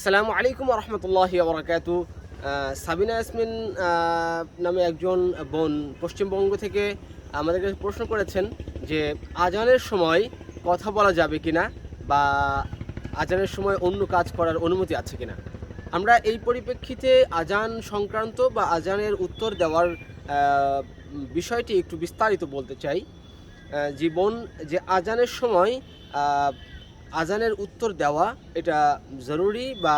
আসসালামু আলাইকুম রহমতুল্লাহি বরকাতু। সাবিনা ইয়াসমিন নামে একজন বোন পশ্চিমবঙ্গ থেকে আমাদের কাছে প্রশ্ন করেছেন যে, আজানের সময় কথা বলা যাবে কিনা বা আজানের সময় অন্য কাজ করার অনুমতি আছে কিনা? আমরা এই পরিপ্রেক্ষিতে আজান সংক্রান্ত বা আজানের উত্তর দেওয়ার বিষয়টি একটু বিস্তারিত বলতে চাই। জীবন যে আজানের সময় আজানের উত্তর দেওয়া এটা জরুরি বা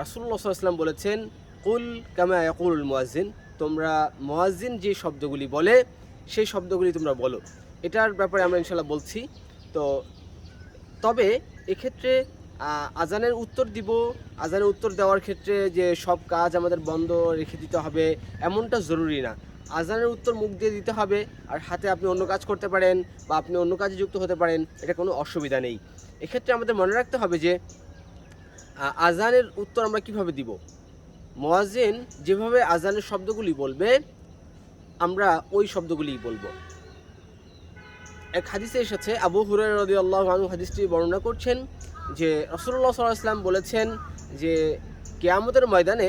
রাসুল্লাহ সাল্লাম বলেছেন, কুল কামা ইয়াকুল মুয়াজ্জিন। তোমরা মুয়াজ্জিন যে শব্দগুলি বলে, সেই শব্দগুলি তোমরা বলো। এটার ব্যাপারে আমরা ইনশাল্লাহ বলছি। তো তবে এক্ষেত্রে আজানের উত্তর দিব। আজানের উত্তর দেওয়ার ক্ষেত্রে যে সব কাজ আমাদের বন্ধ রেখে দিতে হবে, এমনটা জরুরি না। আজানের উত্তর মুখ দিয়ে দিতে হবে আর হাতে আপনি অন্য কাজ করতে পারেন বা আপনি অন্য কাজে যুক্ত হতে পারেন, এটা কোনো অসুবিধা নেই। এক্ষেত্রে আমাদের মনে রাখতে হবে যে আজানের উত্তর আমরা কীভাবে দিব? মোয়াজিন যেভাবে আজানের শব্দগুলি বলবে, আমরা ওই শব্দগুলিই বলব। এক হাদিসে এসেছে, আবু হুরাই রদি আল্লাহ আনু হাদিসটি বর্ণনা করছেন যে রসুল্লাহ সাল্লাহ ইসলাম বলেছেন যে, কেয়ামতের ময়দানে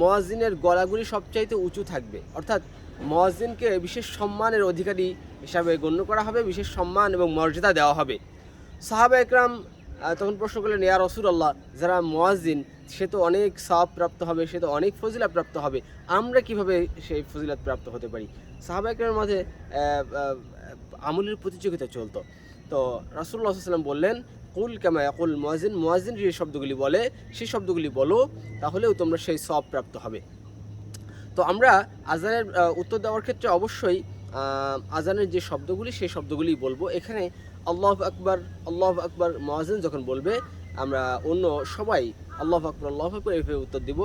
মোয়াজিনের গলাগুলি সবচাইতে উঁচু থাকবে। অর্থাৎ মোয়াজিনকে বিশেষ সম্মানের অধিকারী হিসাবে গণ্য করা হবে, বিশেষ সম্মান এবং মর্যাদা দেওয়া হবে। সাহাবা একরাম তখন প্রশ্ন করলেন, ইয়া রসুল্লাহ যারা মোয়াজিন সে তো অনেক সাপ প্রাপ্ত হবে, সে তো অনেক ফজিলা প্রাপ্ত হবে। আমরা কীভাবে সেই ফজিলাত প্রাপ্ত হতে পারি? সাহাবা একরামের মাঝে আমলের প্রতিযোগিতা চলতো। তো রাসুল্লাহ সাল্লাম বললেন কুল কামা কুল মোয়াজিন মোয়াজিন যে শব্দগুলি বলে সেই শব্দগুলি বলো তাহলেও তোমরা সেই সব প্রাপ্ত হবে। তো আমরা আজানের উত্তর দেওয়ার ক্ষেত্রে অবশ্যই আজানের যে শব্দগুলি সেই শব্দগুলি বলব। এখানে আল্লাহ আকবর আল্লাহ আকবর মোয়াজিন যখন বলবে আমরা অন্য সবাই আল্লাহ আকবর আল্লাহ আকবর এইভাবে উত্তর দিব।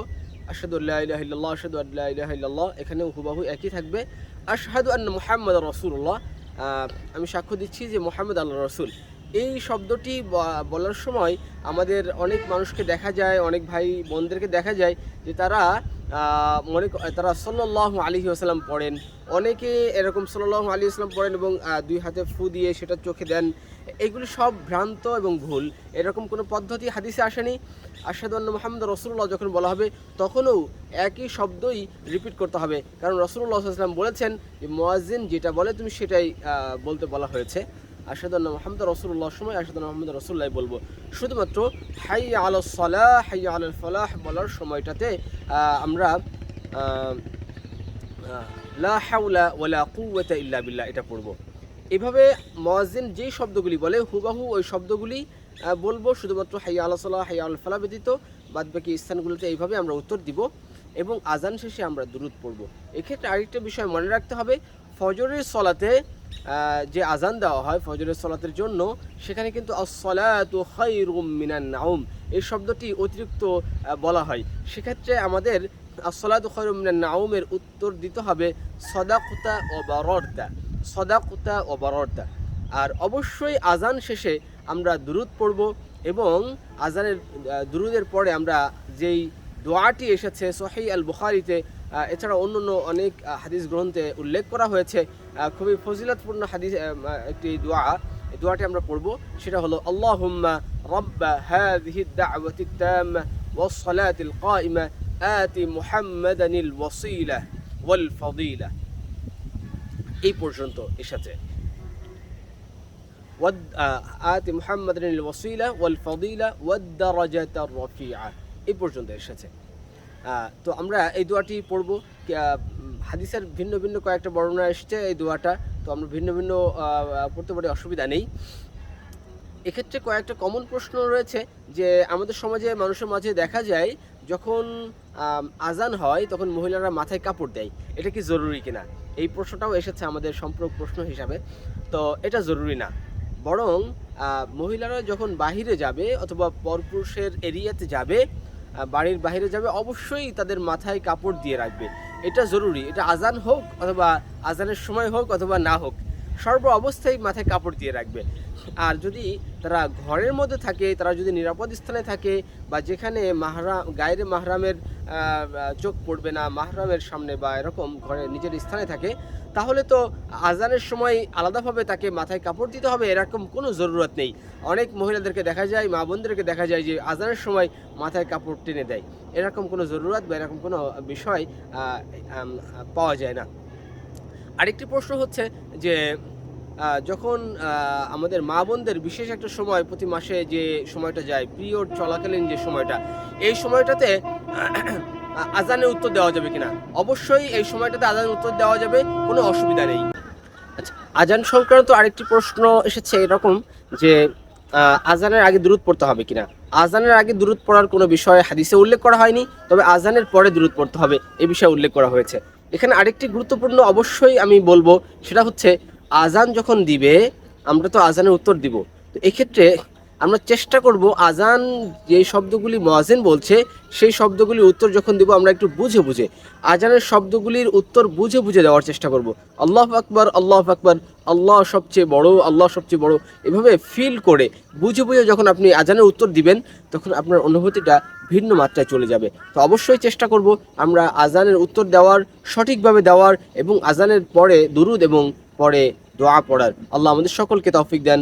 আশহাদু আল্লাহ ইলাহা ইল্লাল্লাহ আশহাদু আল্লাহ ইলাহা ইল্লাল্লাহ এখানেও হুবাহু একই থাকবে। আশহাদু আন্না মুহাম্মদ রাসূলুল্লাহ। আহ, আমি সাক্ষ্য দিচ্ছি যে মোহাম্মদ আল্লাহ রসুল। এই শব্দটি বলার সময় আমাদের অনেক মানুষকে দেখা যায়, অনেক ভাই বোনদেরকে দেখা যায় যে তারা মনে তারা সাল্লাহ আলী আসাল্লাম পড়েন। অনেকে এরকম সাল্লাহ আলী আসলাম পড়েন এবং দুই হাতে ফু দিয়ে সেটা চোখে দেন। এগুলি সব ভ্রান্ত এবং ভুল। এরকম কোনো পদ্ধতি হাদিসে আসেনি। আসাদুল্লাহ মোহাম্মদ রসুল্লাহ যখন বলা হবে, তখনও একই শব্দই রিপিট করতে হবে। কারণ রসুল্লাহ আসলাম বলেছেন যে মোয়াজিন যেটা বলে, তুমি সেটাই বলতে বলা হয়েছে। আসাদুল্লাহ মোহাম্মদ রসুল্লাহর সময় আসাদুল্লাহ মোহাম্মদ রসুল্লাহ বলব। শুধুমাত্র হাই আল সলাহ, হাই আল ফলাহ বলার সময়টাতে আমরা লা হাওলা ওয়ালা কুওয়াতা ইল্লা বিল্লাহ এটা পড়ব। এভাবে মোয়াজিন যেই শব্দগুলি বলে, হুবাহু ওই শব্দগুলি বলব। শুধুমাত্র হাইয়া আল্লাহ সাল্লাহ হাইয়া আল ফালা ব্যতীত বাদ বাকি স্থানগুলোতে এইভাবে আমরা উত্তর দিব এবং আজান শেষে আমরা দূরত পড়ব। এক্ষেত্রে আরেকটা বিষয় মনে রাখতে হবে, ফজরের সলাতে যে আজান দেওয়া হয় ফজরের সলাতের জন্য, সেখানে কিন্তু নাউম এই শব্দটি অতিরিক্ত বলা হয়। সেক্ষেত্রে আমাদের আসলাতু নাউমের উত্তর দিতে হবে সদাকুতা ও বারর্দা সদাকুতা ও বারর্দা আর অবশ্যই আজান শেষে আমরা দুরুদ পড়ব এবং আজানের দুরুদের পরে আমরা যেই দোয়াটি এসেছে সোহাই আল বুখারিতে এছাড়া অন্য অন্য অনেক হাদিস গ্রন্থে উল্লেখ করা হয়েছে। খুবই ফজিলতপূর্ণ হাদিস একটি দোয়া। দোয়াটি আমরা পড়ব। সেটা হলো, আল্লাহুম্মা রব্বা হাযিহি দাওয়াতি তাম্মা ওয়াস সালাতিল কাইমা আতি মুহাম্মাদানিল ওয়াসিলা ওয়াল ফাদিলা এই পর্যন্ত এসেছে। আতি মুহাম্মাদানিল ওয়াসিলা ওয়াল ফাদিলা ওয়াদ দারাজাতার রাফিআ এই পর্যন্ত এসেছে। তো আমরা এই দোয়াটি পড়ব। হাদিসের ভিন্ন ভিন্ন কয়েকটা বর্ণনা এসেছে এই দোয়াটা। তো আমরা ভিন্ন ভিন্ন পড়তে পারি, অসুবিধা নেই। এক্ষেত্রে কয়েকটা কমন প্রশ্ন রয়েছে যে আমাদের সমাজে, মানুষের মাঝে দেখা যায় যখন আজান হয়, তখন মহিলারা মাথায় কাপড় দেয়। এটা কি জরুরি কিনা? এই প্রশ্নটাও এসেছে আমাদের সম্পর্ক প্রশ্ন হিসাবে। তো এটা জরুরি না। বরং মহিলারা যখন বাহিরে যাবে অথবা পরপুরুষের এরিয়াতে যাবে বাড়ির বাইরে যাবে, অবশ্যই তাদের মাথায় কাপড় দিয়ে রাখবে। এটা জরুরি। এটা আজান হোক অথবা আজানের সময় হোক অথবা না হোক, সর্ব অবস্থায় মাথায় কাপড় দিয়ে রাখবে। আর যদি তারা ঘরের মধ্যে থাকে, তারা যদি নিরাপদ স্থানে থাকে বা যেখানে মাহরাম, গায়ের মাহরামের চোখ পড়বে না, মাহরামের সামনে বা এরকম ঘরে নিজের স্থানে থাকে তাহলে তো আজানের সময় আলাদাভাবে তাকে মাথায় কাপড় দিতে হবে, এরকম কোনো জরুরত নেই। অনেক মহিলাদেরকে দেখা যায়, মা বোনদেরকে দেখা যায় যে আজানের সময় মাথায় কাপড় টেনে দেয়। এরকম কোনো জরুরত বা এরকম কোনো বিষয় পাওয়া যায় না। আরেকটি প্রশ্ন হচ্ছে যে যখন আমাদের মা বোনদের বিশেষ একটা সময় প্রতি মাসে যে সময়টা যায়, পিরিয়ড চলাকালীন যে সময়টা, এই সময়টাতে আজানের উত্তর দেওয়া যাবে কিনা? অবশ্যই এই সময়টাতে আজানের উত্তর দেওয়া যাবে, কোনো অসুবিধা নেই। আচ্ছা আজান সংক্রান্ত আরেকটি প্রশ্ন এসেছে এরকম যে আজানের আগে দূরত পড়তে হবে কিনা? আজানের আগে দূরত পড়ার কোনো বিষয়ে হাদিসে উল্লেখ করা হয়নি, তবে আজানের পরে দূরত পড়তে হবে, এ বিষয়ে উল্লেখ করা হয়েছে। এখানে আরেকটি গুরুত্বপূর্ণ অবশ্যই আমি বলব, সেটা হচ্ছে, আজান যখন দিবে, আমরা তো আজানের উত্তর দিব। তো এক্ষেত্রে আমরা চেষ্টা করব আজান যে শব্দগুলি মোয়াজেন বলছে, সেই শব্দগুলির উত্তর যখন দিব, আমরা একটু বুঝে বুঝে। আজানের শব্দগুলির উত্তর বুঝে বুঝে দেওয়ার চেষ্টা করব। আল্লাহ আকবর আল্লাহ আকবর, আল্লাহ সবচেয়ে বড়, আল্লাহ সবচেয়ে বড়। এভাবে ফিল করে, বুঝে বুঝে যখন আপনি আজানের উত্তর দিবেন, তখন আপনার অনুভূতিটা ভিন্ন মাত্রায় চলে যাবে। তো অবশ্যই চেষ্টা করব আমরা আজানের উত্তর দেওয়ার, সঠিকভাবে দেওয়ার এবং আজানের পরে দুরুদ এবং পরে দোয়া পড়ার। আল্লাহ আমাদের সকলকে তৌফিক দেন।